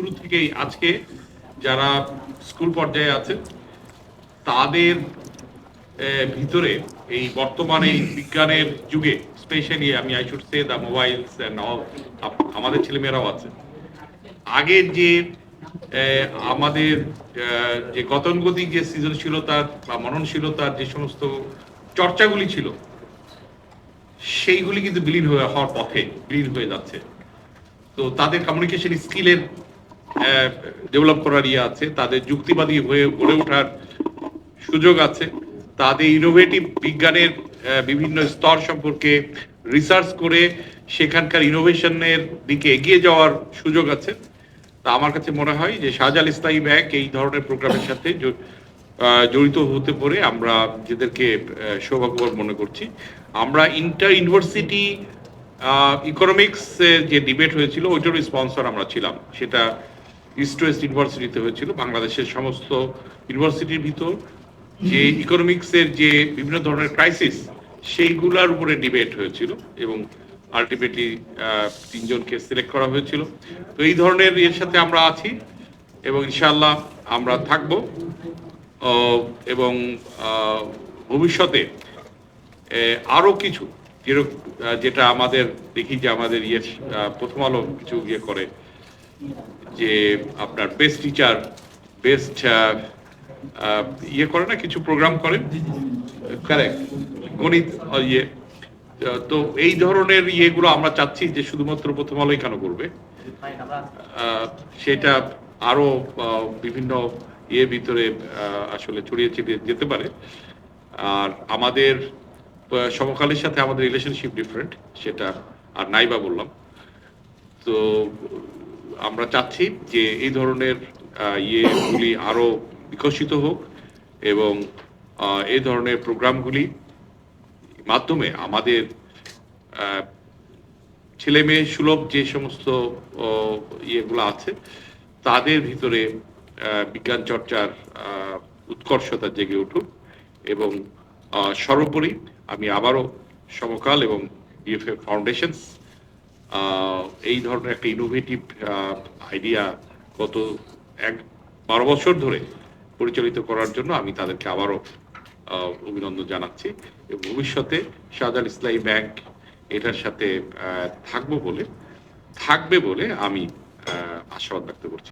শুরু থেকেই আজকে যারা স্কুল পর্যায়ে আছে, তাদের ভিতরে এই বর্তমানে এই বিজ্ঞানের যুগে স্পেশালি আমি I should say the mobiles আমাদের ছেলেমেয়েরাও আছে। আগের যে আমাদের যে গতানুগতিক যে সৃজনশীলতার বা মননশীলতার যে সমস্ত চর্চাগুলি ছিল, সেইগুলি কিন্তু বিলীন হয়ে, হওয়ার পথে বিলীন হয়ে যাচ্ছে। তো তাদের কমিউনিকেশন স্কিলের ডেভেলপ করার ইয়ে আছে তাদের যুক্তিবাদী হয়ে গড়ে ওঠার সুযোগ আছে তাদের ইনোভেটিভ বিজ্ঞানের বিভিন্ন স্তর সম্পর্কে রিসার্চ করে সেখানকার ইনোভেশনের দিকে এগিয়ে যাওয়ার সুযোগ আছে। তা আমার কাছে মনে হয় যে শাহজাল ইসলামী ব্যাংক এই ধরনের প্রোগ্রামের সাথে জড়িত হতে পারে আমরা নিজেদেরকে আহ, সৌভাগ্যবান মনে করছি। আমরা ইন্টার ইউনিভার্সিটি ইকোনমিক্স যে ডিবেট হয়েছিল ওইটারও স্পন্সর আমরা ছিলাম সেটা ইস্ট ওয়েস্ট ইউনিভার্সিটিতে হয়েছিল বাংলাদেশের সমস্ত ইউনিভার্সিটির ভিতর। যে ইকোনমিক্সের যে বিভিন্ন ধরনের ক্রাইসিস সেইগুলোর উপরে ডিবেট হয়েছিল এবং আলটিমেটলি তিনজনকে সিলেক্ট করা হয়েছিল। তো এই ধরনের এর সাথে আমরা আছি এবং ইনশাল্লাহ আমরা থাকব। এবং ভবিষ্যতে আহ, আরও কিছু যেটা আমাদের দেখি যে আমাদের ইয়ে প্রথম আলো কিছু ইয়ে করে। যে আপনার বেস্ট টিচার বেস্ট ইয়ে করে না, কিছু প্রোগ্রাম করে। কারেক্ট গণিত ইয়ে। তো এই ধরনের ইয়েগুলো আমরা চাচ্ছি যে শুধুমাত্র প্রথম আলোই কেন করবে? সেটা আরও বিভিন্ন ইয়ের ভিতরে আসলে ছড়িয়ে ছিটিয়ে যেতে পারে। আর আমাদের সমকালের সাথে আমাদের রিলেশনশিপ ডিফারেন্ট সেটা আর নাইবা বললাম। তো আমরা চাচ্ছি যে এই ধরনের ইয়েগুলি আরও বিকশিত হোক এবং এই ধরনের প্রোগ্রামগুলি মাধ্যমে আমাদের ছেলে মেয়ে সুলভ যে সমস্ত ইয়েগুলো আছে, তাদের ভিতরে বিজ্ঞান চর্চার উৎকর্ষতা জেগে উঠুক এবং সর্বোপরি আমি আবারও সমকাল এবং বিএফএ ফাউন্ডেশনস এই ধরনের একটা ইনোভেটিভ আইডিয়া গত এক বারো বছর ধরে পরিচালিত করার জন্য আমি তাদেরকে আবারও অভিনন্দন জানাচ্ছি ভবিষ্যতে শাহজাল ইসলামী ব্যাংক এটার সাথে থাকব বলে, থাকবে বলে আমি আশাবাদ ব্যক্ত করছি।